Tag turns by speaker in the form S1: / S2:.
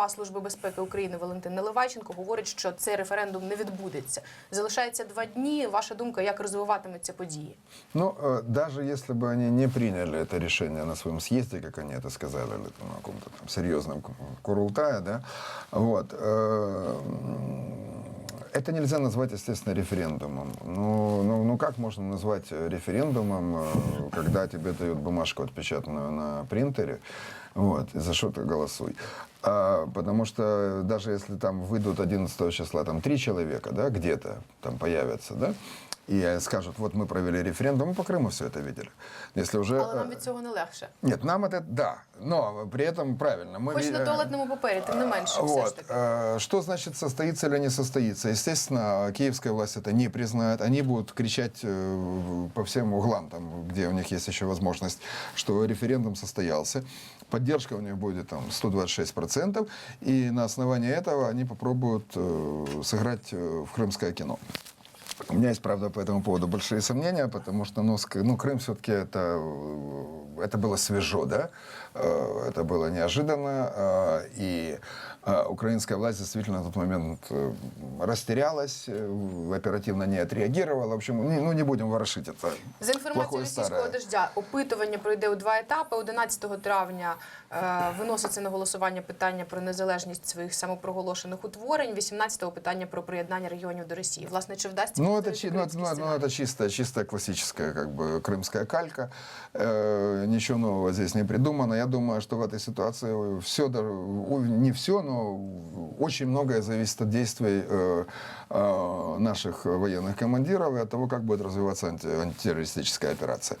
S1: голова Служби безпеки України Валентин Наливайченко говорить, що цей референдум не відбудеться. Залишається два дні. Ваша думка, як розвиватимуться події?
S2: Ну, э, даже если бы они не приняли это решение на своем съезде, как они это сказали, или там на каком-то там серьезном ку- Курултае, да, вот, э, м, это нельзя назвать, естественно, референдумом. Ну, ну, ну как можно назвать э, референдумом, э, когда тебе дают бумажку отпечатанную на принтере, вот, и за что ты голосуй. А, потому что даже если там выйдут 11 числа там три человека, да, где-то там появятся, да, и скажут, вот мы провели референдум, мы по Крыму все это видели. Если уже...
S1: Але нам
S2: э,
S1: від цього не легше.
S2: Нет, нам это да, но при этом правильно. Мы
S1: Хоч
S2: ви-
S1: на туалетному папері, тим не менше, все ж
S2: вот.
S1: таки.
S2: э, Что значит состоится или не состоится? Естественно, киевская власть это не признает. Они будут кричать э, по всем углам, там, где у них есть еще возможность, что референдум состоялся. Поддержка у них будет там 126%. И на основании этого они попробуют э, сыграть э, в крымское кино. У меня есть, правда, по этому поводу большие сомнения, потому что ну, ск- ну, Крым все-таки это, э, это было свежо, да? Э, Это было неожиданно. э, И э, украинская власть действительно на тот момент э, растерялась, э, оперативно не отреагировала. В общем, не- ну не будем ворошить это.
S1: За інформацією
S2: плохое
S1: російського
S2: старое.
S1: дождя, опитування пройде у два етапи. 11 травня е, виноситься на голосування питання про незалежність своїх самопроголошених утворень. 18-го питання про приєднання регіонів до Росії. Власне, чи вдасться
S2: Ну, это,
S1: повторити
S2: чи- ну, это,
S1: український
S2: ну, это- ну,
S1: сценарій?
S2: это чистая, чистая классическая как бы крымская калька. Э, ничего нового здесь не придумано. Я думаю, что в этой ситуации все, не все, но очень многое зависит от действий э, э, наших военных командиров и от того, как будет развиваться анти- антитеррористическая операция.